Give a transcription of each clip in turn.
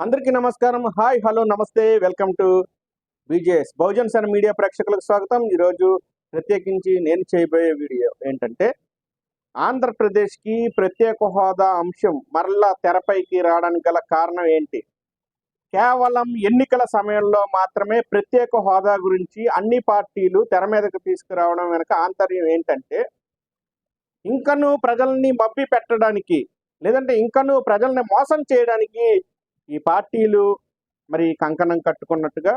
అందరికీ నమస్కారం. Hi hello నమస్తే. Welcome to BJS Bahujan sun media ప్రేక్షకులకు స్వాగతం. ఈరోజు ప్రత్యేకించి నేను చేయబోయే వీడియో ఏంటంటే ఆంధ్రప్రదేశ్కి ప్రత్యేక హోదా అంశం మరలా తెరపైకి రావడానికి గల కారణం ఏంటి? కేవలం ఎన్నికల సమయంలో మాత్రమే ప్రత్యేక హోదా గురించి అన్ని పార్టీలు తెర మీదకు తీసుకురావడం వెనుక ఆంతర్యం ఏంటంటే ఇంకను ప్రజల్ని మబ్బి పెట్టడానికి లేదంటే ఇంకను ప్రజల్ని మోసం చేయడానికి ఈ పార్టీలు మరి కంకణం కట్టుకున్నట్టుగా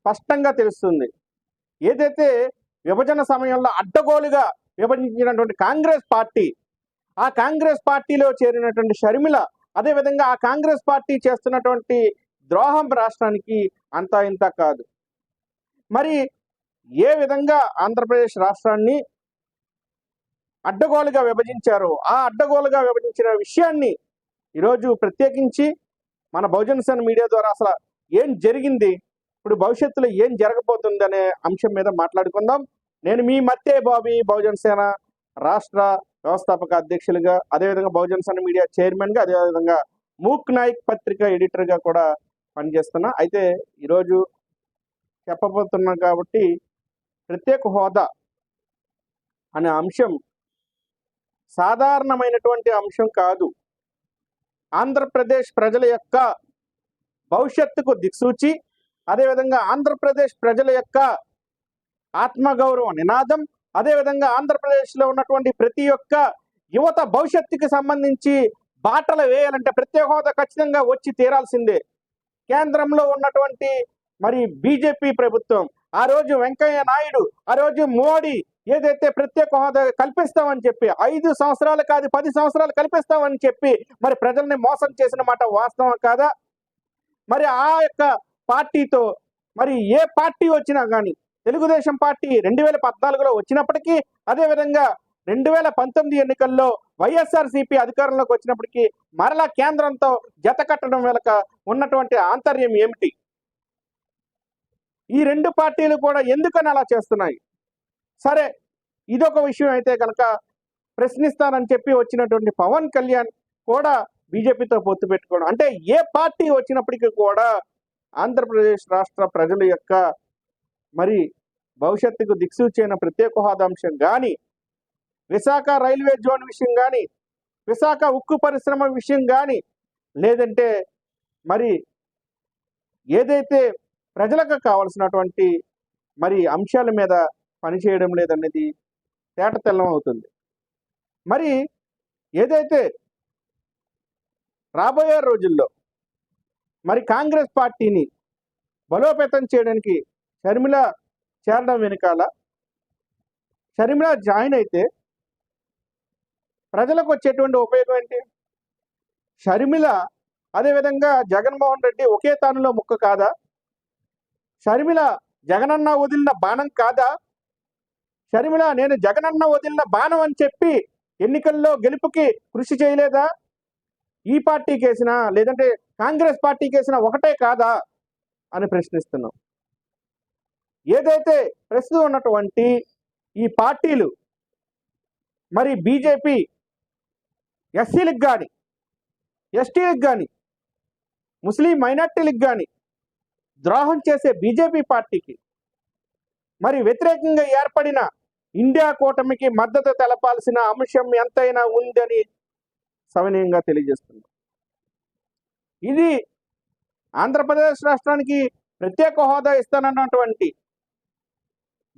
స్పష్టంగా తెలుస్తుంది. ఏదైతే విభజన సమయంలో అడ్డగోలుగా విభజించినటువంటి కాంగ్రెస్ పార్టీ ఆ కాంగ్రెస్ పార్టీలో చేరినటువంటి షర్మిల అదేవిధంగా ఆ కాంగ్రెస్ పార్టీ చేస్తున్నటువంటి ద్రోహం రాష్ట్రానికి అంతా ఇంత కాదు. మరి ఏ విధంగా ఆంధ్రప్రదేశ్ రాష్ట్రాన్ని అడ్డగోలుగా విభజించారో ఆ అడ్డగోలుగా విభజించిన విషయాన్ని ఈరోజు ప్రత్యేకించి మన బహుజన్ సేన మీడియా ద్వారా అసలు ఏం జరిగింది? ఇప్పుడు భవిష్యత్తులో ఏం జరగబోతుంది అనే అంశం మీద మాట్లాడుకుందాం. నేను మీ మత్తే బాబీ బహుజన్ సేన రాష్ట్ర వ్యవస్థాపక అధ్యక్షులుగా అదేవిధంగా బహుజన్ సేన మీడియా చైర్మన్గా అదేవిధంగా మూక్ నాయక్ పత్రిక ఎడిటర్గా కూడా పనిచేస్తున్నా. అయితే ఈరోజు చెప్పబోతున్నాం కాబట్టి ప్రత్యేక హోదా అనే అంశం సాధారణమైనటువంటి అంశం కాదు. ఆంధ్రప్రదేశ్ ప్రజల యొక్క భవిష్యత్తుకు దిక్సూచి అదేవిధంగా ఆంధ్రప్రదేశ్ ప్రజల యొక్క ఆత్మగౌరవ నినాదం అదేవిధంగా ఆంధ్రప్రదేశ్లో ఉన్నటువంటి ప్రతి ఒక్క యువత భవిష్యత్తుకి సంబంధించి బాటలు వేయాలంటే ప్రత్యేక హోదా ఖచ్చితంగా వచ్చి తీరాల్సిందే. కేంద్రంలో ఉన్నటువంటి మరి బీజేపీ ప్రభుత్వం ఆ రోజు వెంకయ్య నాయుడు ఆ రోజు మోడీ ఏదైతే ప్రత్యేక హోదా కల్పిస్తామని చెప్పి ఐదు సంవత్సరాలు కాదు పది సంవత్సరాలు కల్పిస్తామని చెప్పి మరి ప్రజల్ని మోసం చేసిన మాట వాస్తవం కాదా? మరి ఆ యొక్క పార్టీతో మరి ఏ పార్టీ వచ్చినా కానీ తెలుగుదేశం పార్టీ రెండు వేల పద్నాలుగులో వచ్చినప్పటికీ అదేవిధంగా రెండు వేల పంతొమ్మిది ఎన్నికల్లో వైఎస్ఆర్సీపీ అధికారంలోకి వచ్చినప్పటికీ మరలా కేంద్రంతో జత కట్టడం వెనుక ఉన్నటువంటి ఆంతర్యం ఏమిటి? ఈ రెండు పార్టీలు కూడా ఎందుకని అలా చేస్తున్నాయి? సరే ఇదొక విషయం అయితే కనుక ప్రశ్నిస్తానని చెప్పి వచ్చినటువంటి పవన్ కళ్యాణ్ కూడా బీజేపీతో పొత్తు పెట్టుకోవడం. అంటే ఏ పార్టీ వచ్చినప్పటికీ కూడా ఆంధ్రప్రదేశ్ రాష్ట్ర ప్రజల యొక్క మరి భవిష్యత్తుకు దిక్సూచైన ప్రత్యేక హోదాంశం కానీ విశాఖ రైల్వే జోన్ విషయం కానీ విశాఖ ఉక్కు పరిశ్రమ విషయం కానీ లేదంటే మరి ఏదైతే ప్రజలకు కావలసినటువంటి మరి అంశాల మీద పనిచేయడం లేదనేది తేట తెల్లం అవుతుంది. మరి ఏదైతే రాబోయే రోజుల్లో మరి కాంగ్రెస్ పార్టీని బలోపేతం చేయడానికి షర్మిల చేరడం వెనకాల షర్మిల జాయిన్ అయితే ప్రజలకు వచ్చేటువంటి ఉపయోగం ఏంటి? షర్మిల అదేవిధంగా జగన్మోహన్ రెడ్డి ఒకే తానులో ముక్క కాదా? షర్మిల జగనన్న వదిలిన బాణం కాదా? షర్మిల నేను జగనన్న వదిలిన బాణం అని చెప్పి ఎన్నికల్లో గెలుపుకి కృషి చేయలేదా? ఈ పార్టీకి వేసినా లేదంటే కాంగ్రెస్ పార్టీకి వేసినా ఒకటే కాదా? అని ప్రశ్నిస్తున్నాం. ఏదైతే ప్రస్తుతం ఉన్నటువంటి ఈ పార్టీలు మరి బీజేపీ ఎస్సీలకు కానీ ఎస్టీలకు కానీ ముస్లిం మైనార్టీలకు కానీ ద్రోహం చేసే బీజేపీ పార్టీకి. మరి వ్యతిరేకంగా ఏర్పడిన ఇండియా కూటమికి మద్దతు తెలపాల్సిన అంశం ఎంతైనా ఉందని సవినయంగా తెలియజేస్తుంది ఇది ఆంధ్రప్రదేశ్ రాష్ట్రానికి ప్రత్యేక హోదా ఇస్తానన్నటువంటి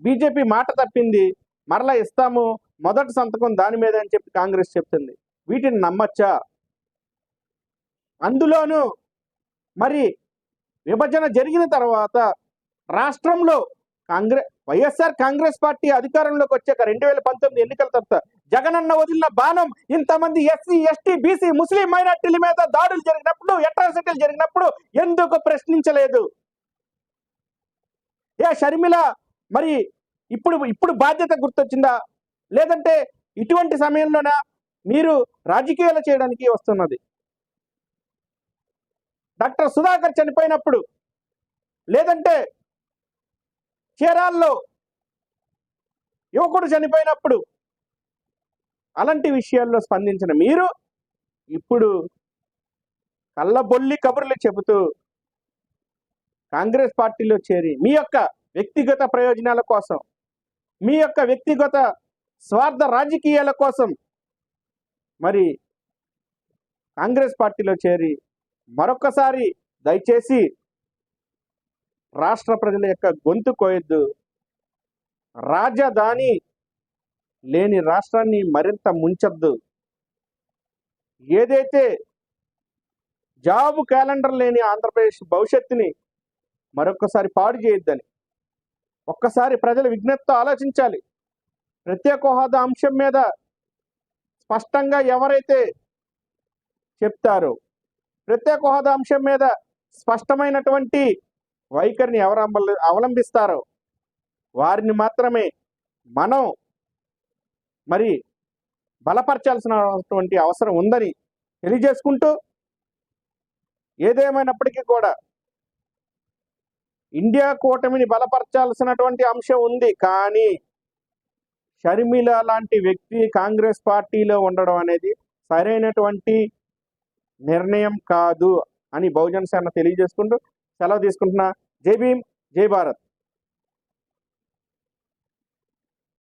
బీజేపీ మాట తప్పింది మరలా ఇస్తాము మొదటి సంతకం దాని మీద అని చెప్పి కాంగ్రెస్ చెప్తుంది. వీటిని నమ్మచ్చా? అందులోనూ మరి విభజన జరిగిన తర్వాత రాష్ట్రంలో కాంగ్రెస్ వైఎస్ఆర్ కాంగ్రెస్ పార్టీ అధికారంలోకి వచ్చాక రెండు వేల పంతొమ్మిది ఎన్నికల తర్వాత జగనన్న వదిలిన బాణం ఇంతమంది ఎస్సీ ఎస్టీ బీసీ ముస్లిం మైనార్టీల మీద దాడులు జరిగినప్పుడు అట్రాసిటీలు జరిగినప్పుడు ఎందుకు ప్రశ్నించలేదు? ఏ షర్మిల మరి ఇప్పుడు ఇప్పుడు బాధ్యత గుర్తొచ్చిందా? లేదంటే ఇటువంటి సమయంలోన మీరు రాజకీయాలు చేయడానికి వస్తున్నది? డాక్టర్ సుధాకర్ చనిపోయినప్పుడు లేదంటే చీరాల్లో యువకుడు చనిపోయినప్పుడు అలాంటి విషయాల్లో స్పందించిన మీరు ఇప్పుడు కళ్ళబొల్లి కబుర్లు చెబుతూ కాంగ్రెస్ పార్టీలో చేరి మీ యొక్క వ్యక్తిగత ప్రయోజనాల కోసం మీ యొక్క వ్యక్తిగత స్వార్థ రాజకీయాల కోసం మరి కాంగ్రెస్ పార్టీలో చేరి మరొకసారి దయచేసి రాష్ట్ర ప్రజల యొక్క గొంతు కోయొద్దు. రాజధాని లేని రాష్ట్రాన్ని మరింత ముంచద్దు. ఏదైతే జాబ్ క్యాలెండర్ లేని ఆంధ్రప్రదేశ్ భవిష్యత్తుని మరొకసారి పాడు చేయొద్దని ఒక్కసారి ప్రజల విజ్ఞప్తితో ఆలోచించాలి. ప్రత్యేక హోదా అంశం మీద స్పష్టంగా ఎవరైతే చెప్తారో ప్రత్యేక హోదా అంశం మీద స్పష్టమైనటువంటి వైఖరిని ఎవరు అమలు- అవలంబిస్తారో వారిని మనం మరి బలపరచాల్సినటువంటి అవసరం ఉందని తెలియజేసుకుంటూ ఏదేమైనప్పటికీ కూడా ఇండియా కూటమిని బలపరచాల్సినటువంటి అంశం ఉంది. కానీ షర్మిల లాంటి వ్యక్తి కాంగ్రెస్ పార్టీలో ఉండడం అనేది సరైనటువంటి నిర్ణయం కాదు అని బహుజన సేన తెలియజేసుకుంటూ సెలవు తీసుకుంటున్నా జై భీమ్ జై భారత్.